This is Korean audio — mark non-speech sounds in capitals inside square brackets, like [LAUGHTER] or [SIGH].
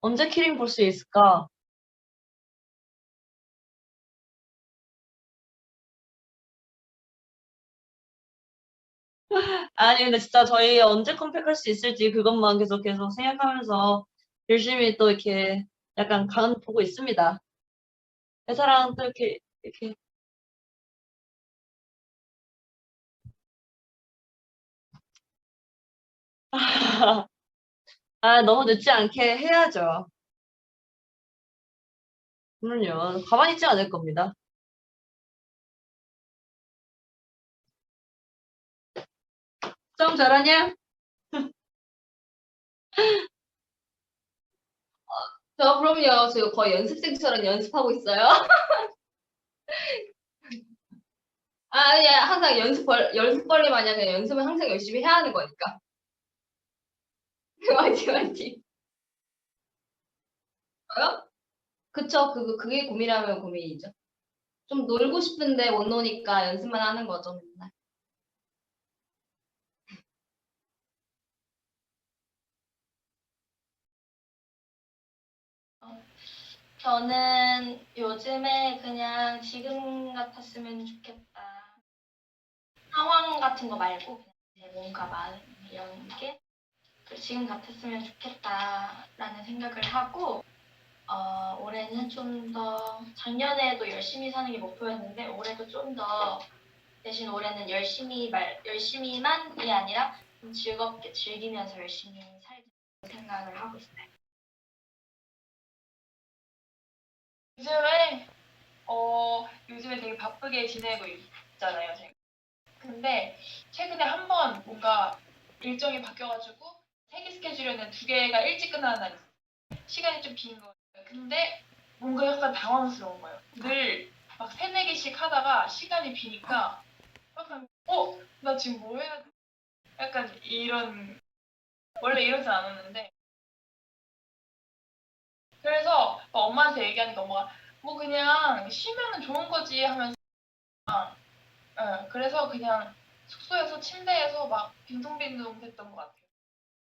언제 키링 볼 수 있을까? [LAUGHS] 아니, 근데 진짜 저희 언제 컴백할 수 있을지 그것만 계속 계속 생각하면서 열심히 또 이렇게 약간 간 보고 있습니다. 회사랑 또 이렇게, 이렇게. [LAUGHS] 아, 너무 늦지 않게 해야죠. 그럼요. 가만히 있지 않을 겁니다. 좀 잘하냐? [LAUGHS] 저 그럼요. 저 거의 연습생처럼 연습하고 있어요. [LAUGHS] 아, 예, 항상 연습 벌, 연습벌레 마냥 그냥 연습은 항상 열심히 해야 하는 거니까. [LAUGHS] 맞지, 맞지. 저요? 그쵸. 그, 그게 고민이라면 고민이죠. 좀 놀고 싶은데 못 노니까 연습만 하는 거죠, 맨날. 저는 요즘에 그냥 지금 같았으면 좋겠다. 상황 같은 거 말고 그냥 내 마음 이런 게 지금 같았으면 좋겠다라는 생각을 하고 어, 올해는 좀 더 작년에도 열심히 사는 게 목표였는데 올해도 좀 더 대신 올해는 열심히 말 열심히만이 아니라 좀 즐겁게 즐기면서 열심히 살기 생각을 하고 있어요. 요즘에 어 요즘에 되게 바쁘게 지내고 있잖아요, 제가. 근데 최근에 한번 뭔가 일정이 바뀌어가지고 세개 스케줄이었는데 두 개가 일찍 끝나는 날이 있어요. 시간이 좀 빈 거예요. 근데 뭔가 약간 당황스러운 거예요. 늘 막 세네 개씩 하다가 시간이 비니까 약간 어? 나 지금 뭐 해야 돼? 약간 이런 원래 이러진 않았는데 그래서 막 엄마한테 얘기하니까 엄마가 뭐 그냥 쉬면은 좋은 거지 하면서 어, 그래서 그냥 숙소에서 침대에서 막 빈둥빈둥 됐던 것 같아요.